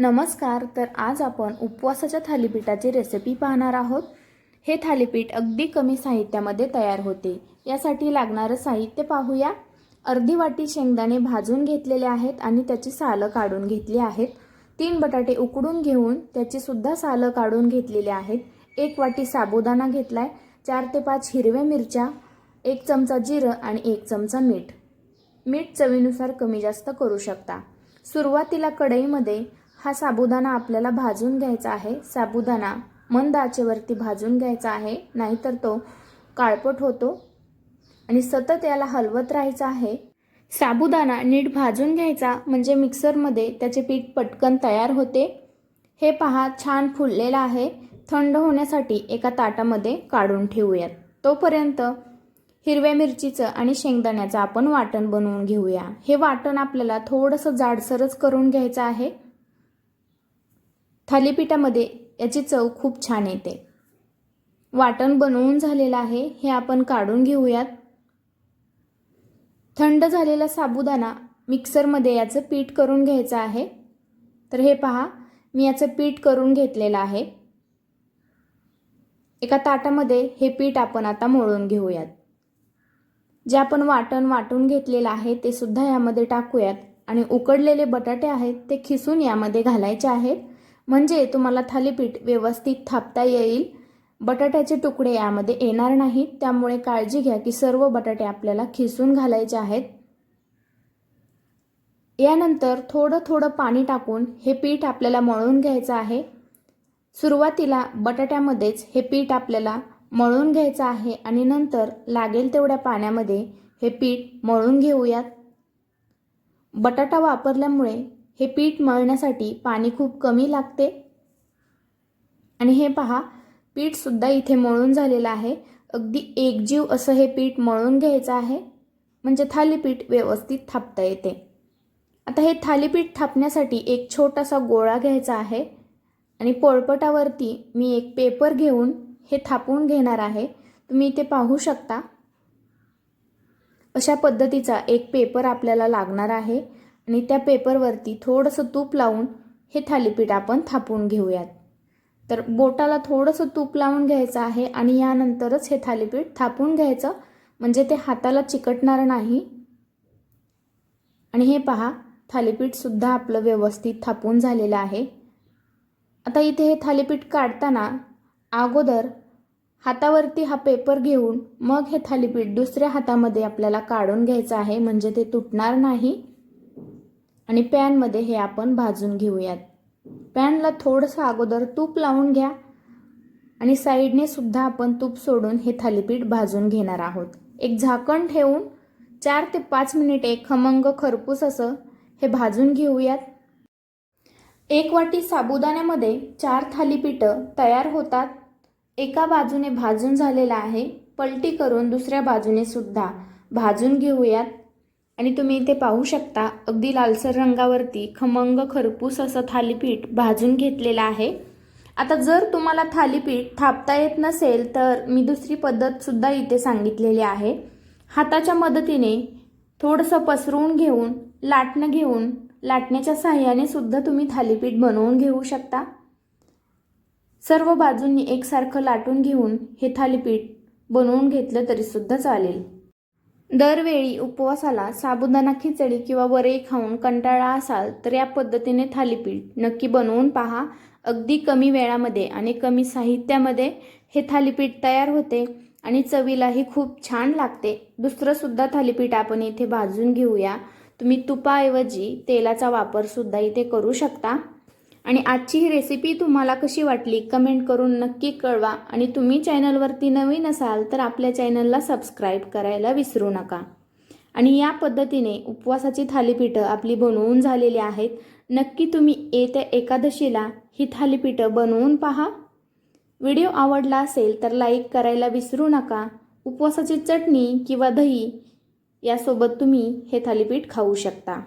नमस्कार तर आज आपण उपवासाच्या थालीपीठाची रेसिपी पाहणार आहोत. हे थालीपीठ अगदी कमी साहित्यामध्ये तयार होते. यासाठी लागणारं साहित्य पाहूया. अर्धी वाटी शेंगदाणे भाजून घेतलेले आहेत आणि त्याची सालं काढून घेतली आहेत. तीन बटाटे उकडून घेऊन त्याची सुद्धा सालं काढून घेतलेली आहेत. एक वाटी साबुदाणा घेतला आहे चार ते पाच हिरव्या मिरच्या एक चमचा जिरं आणि एक चमचा मीठ. मीठ चवीनुसार कमी जास्त करू शकता. सुरुवातीला कढईमध्ये हा साबुदाणा आपल्याला भाजून घ्यायचा आहे. साबुदाणा मंद आचेवरती भाजून घ्यायचा आहे. नाहीतर तो काळपट होतो आणि सतत याला हलवत राहायचं आहे. साबुदाणा नीट भाजून घ्यायचा म्हणजे मिक्सरमध्ये त्याचे पीठ पटकन तयार होते. हे पहा छान फुललेलं आहे. थंड होण्यासाठी एका ताटामध्ये काढून ठेवूयात. तोपर्यंत हिरव्या मिरचीचं आणि शेंगदाण्याचं आपण वाटण बनवून घेऊया. हे वाटण आपल्याला थोडंसं जाडसरच करून घ्यायचं आहे. थालीपीठामध्ये याची चव खूप छान येते. वाटण बनवून झालेलं आहे हे आपण काढून घेऊयात. थंड झालेला साबुदाणा मिक्सरमध्ये याचं पीठ करून घ्यायचं आहे. तर हे पहा मी याचं पीठ करून घेतलेलं आहे. एका ताटामध्ये हे पीठ आपण आता मळून घेऊयात. जे आपण वाटण वाटून घेतलेलं आहे ते सुद्धा यामध्ये टाकूयात. आणि उकडलेले बटाटे आहेत ते खिसून यामध्ये घालायचे आहेत. म्हणजे तुम्हाला थालीपीठ व्यवस्थित थापता येईल. बटाट्याचे तुकडे यामध्ये येणार नाहीत. त्यामुळे काळजी घ्या की सर्व बटाटे आपल्याला खिसून घालायचे आहेत. यानंतर थोडं थोडं पाणी टाकून हे पीठ आपल्याला मळून घ्यायचं आहे. सुरुवातीला बटाट्यामध्येच हे पीठ आपल्याला मळून घ्यायचं आहे आणि नंतर लागेल तेवढ्या पाण्यामध्ये हे पीठ मळून घेऊयात. बटाटा वापरल्यामुळे हे पीठ मळण्यासाठी पाणी खूप कमी लागते. आणि हे पहा पीठसुद्धा इथे मळून झालेलं आहे. अगदी एकजीव असं हे पीठ मळून घ्यायचं आहे. म्हणजे थालीपीठ व्यवस्थित थापता येते. आता हे थालीपीठ थापण्यासाठी एक छोटासा गोळा घ्यायचा आहे. आणि पोळपटावरती मी एक पेपर घेऊन हे थापून घेणार आहे. तुम्ही इथे पाहू शकता. अशा पद्धतीचा एक पेपर आपल्याला लागणार आहे. आणि त्या पेपरवरती थोडंसं तूप लावून हे थालीपीठ आपण थापून घेऊयात. तर बोटाला थोडंसं तूप लावून घ्यायचं आहे आणि यानंतरच हे थालीपीठ थापून घ्यायचं. म्हणजे ते हाताला चिकटणार नाही. आणि हे पहा थालीपीठसुद्धा आपलं व्यवस्थित थापून झालेलं आहे. आता इथे हे थालीपीठ काढताना अगोदर हातावरती हा पेपर घेऊन मग हे थालीपीठ दुसऱ्या हातामध्ये आपल्याला काढून घ्यायचं आहे. म्हणजे ते तुटणार नाही. आणि पॅनमध्ये हे आपण भाजून घेऊयात. पॅनला थोडंसं अगोदर तूप लावून घ्या आणि साईडने सुद्धा आपण तूप सोडून हे थालीपीठ भाजून घेणार आहोत. एक झाकण ठेवून चार ते पाच मिनिटे खमंग खरपूस असं हे भाजून घेऊयात. एक वाटी साबुदाण्यामध्ये चार थालीपीठं तयार होतात. एका बाजूने भाजून झालेला आहे. पलटी करून दुसऱ्या बाजूने सुद्धा भाजून घेऊयात. आणि तुम्ही इथे पाहू शकता अगदी लालसर रंगावरती खमंग खरपूस असं थालीपीठ भाजून घेतलेलं आहे. आता जर तुम्हाला थालीपीठ थापता येत नसेल तर मी दुसरी पद्धतसुद्धा इथे सांगितलेली आहे. हाताच्या मदतीने थोडंसं पसरवून घेऊन लाटणं घेऊन लाटण्याच्या साह्याने सुद्धा तुम्ही थालीपीठ बनवून घेऊ शकता. सर्व बाजूंनी एकसारखं लाटून घेऊन हे थालीपीठ बनवून घेतलं तरीसुद्धा चालेल. दरवेळी उपवासाला साबुदाणा खिचडी किंवा वरई खाऊन कंटाळा असाल तर या पद्धतीने थालीपीठ नक्की बनवून पहा. अगदी कमी वेळामध्ये आणि कमी साहित्यामध्ये हे थालीपीठ तयार होते आणि चवीलाही खूप छान लागते. दुसरंसुद्धा थालीपीठ आपण इथे भाजून घेऊया. तुम्ही तुपाऐवजी तेलाचा वापरसुद्धा इथे करू शकता. आणि आजची ही रेसिपी तुम्हाला कशी वाटली कमेंट करून नक्की कळवा. आणि तुम्ही चॅनलवरती नवीन असाल तर आपल्या चॅनलला सबस्क्राईब करायला विसरू नका. आणि या पद्धतीने उपवासाची थालीपीठं आपली बनवून झालेली आहेत. नक्की तुम्ही येत्या एकादशीला ही थालीपीठं बनवून पहा. व्हिडिओ आवडला असेल तर लाईक करायला विसरू नका. उपवासाची चटणी किंवा दही यासोबत तुम्ही हे थालीपीठ खाऊ शकता.